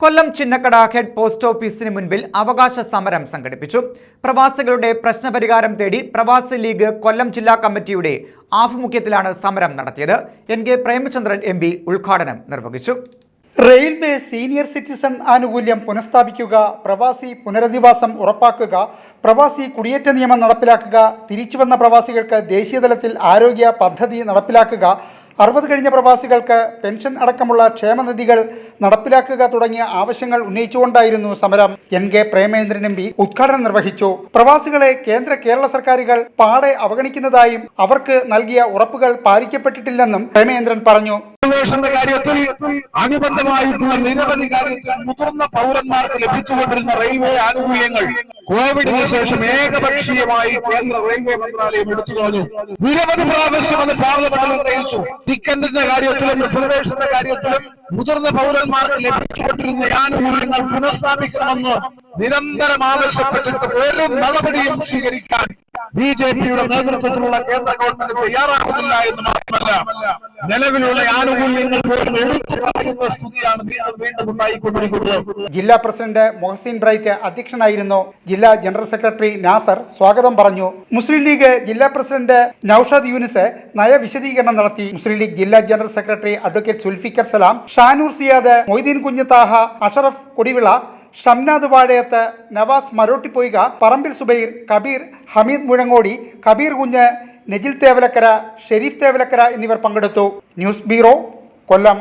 കൊല്ലം Chinnakada head post ഓഫീസിന് മുൻപിൽ അവകാശ സമരം സംഘടിപ്പിച്ചു. പ്രവാസികളുടെ പ്രശ്നപരിഹാരം തേടി പ്രവാസി ലീഗ് കൊല്ലം ജില്ലാ കമ്മിറ്റിയുടെ ആഭിമുഖ്യത്തിലാണ് സമരം നടത്തിയത്. N K Premachandran M P ഉദ്ഘാടനം നിർവഹിച്ചു. റെയിൽവേ സീനിയർ സിറ്റിസൺ ആനുകൂല്യം പുനഃസ്ഥാപിക്കുക പ്രവാസി പുനരധിവാസം ഉറപ്പാക്കുക പ്രവാസി കുടിയേറ്റ നിയമം നടപ്പിലാക്കുക തിരിച്ചുവന്ന പ്രവാസികൾക്ക് ദേശീയതലത്തിൽ ആരോഗ്യ പദ്ധതി നടപ്പിലാക്കുക അറുപത് കഴിഞ്ഞ പ്രവാസികൾക്ക് പെൻഷൻ അടക്കമുള്ള ക്ഷേമനിധികൾ നടപ്പിലാക്കുക തുടങ്ങിയ ആവശ്യങ്ങൾ ഉന്നയിച്ചുകൊണ്ടായിരുന്നു സമരം. N K Premendran M P ഉദ്ഘാടനം നിർവഹിച്ചു. പ്രവാസികളെ കേന്ദ്ര കേരള സർക്കാരുകൾ പാടെ അവഗണിക്കുന്നതായും അവർക്ക് നൽകിയ ഉറപ്പുകൾ പാലിക്കപ്പെട്ടിട്ടില്ലെന്നും പ്രേമേന്ദ്രൻ പറഞ്ഞു. കാര്യത്തിൽ അനുബന്ധമായിട്ടുള്ള നിരവധി കാര്യത്തിൽ മുതിർന്ന പൗരന്മാർക്ക് ലഭിച്ചുകൊണ്ടിരുന്ന റെയിൽവേ ആനുകൂല്യങ്ങൾ കോവിഡിന് ശേഷം ഏകപക്ഷീയമായി കേന്ദ്ര റെയിൽവേ മന്ത്രാലയം എടുത്തു കളഞ്ഞു. നിരവധി പ്രാവശ്യം അത് പാർലമെന്റിൽ അറിയിച്ചു. ടിക്കറ്റിന്റെ കാര്യത്തിലും റിസർവേഷന്റെ കാര്യത്തിലും മുതിർന്ന പൗരന്മാർക്ക് ലഭിച്ചുകൊണ്ടിരുന്ന ആനുകൂല്യങ്ങൾ പുനഃസ്ഥാപിക്കണമെന്ന് നിരന്തരം ആവശ്യപ്പെട്ടിട്ട് ഒരു നടപടിയും സ്വീകരിക്കാൻ ബി ജെ പിയുടെ നേതൃത്വത്തിലുള്ള കേന്ദ്ര ഗവൺമെന്റ് തയ്യാറാകുന്നില്ല എന്ന് മാത്രമല്ല നിലവിലുള്ള ആനുകൂല്യങ്ങൾ പോലും എടുത്തു കളയുന്ന സ്ഥിതിയാണ് വീണ്ടും ഉണ്ടായിക്കൊണ്ടിരിക്കുന്നത്. ജില്ലാ പ്രസിഡന്റ് മൊഹസിൻ ബ്രൈറ്റ് അധ്യക്ഷനായിരുന്നു ജില്ലാ ജനറൽ സെക്രട്ടറി നാസർ സ്വാഗതം പറഞ്ഞു. മുസ്ലിം ലീഗ് ജില്ലാ പ്രസിഡന്റ് നൌഷാദ് യൂനിസ് നയവിശദീകരണം നടത്തി. മുസ്ലിം ലീഗ് ജില്ലാ general secretary advocate Sulfikar Salam Shanoor Siyad Moideen Kunjathaha Ashraf Kodivila Shamnad Vazhayathu Navas Marottippoyka Parambil Subair Kabeer Hameed Muzhangodi Kabeer Kunju Najil Thevalakkara Sherif Thevalakkara എന്നിവർ പങ്കെടുത്തു. News bureau Kollam.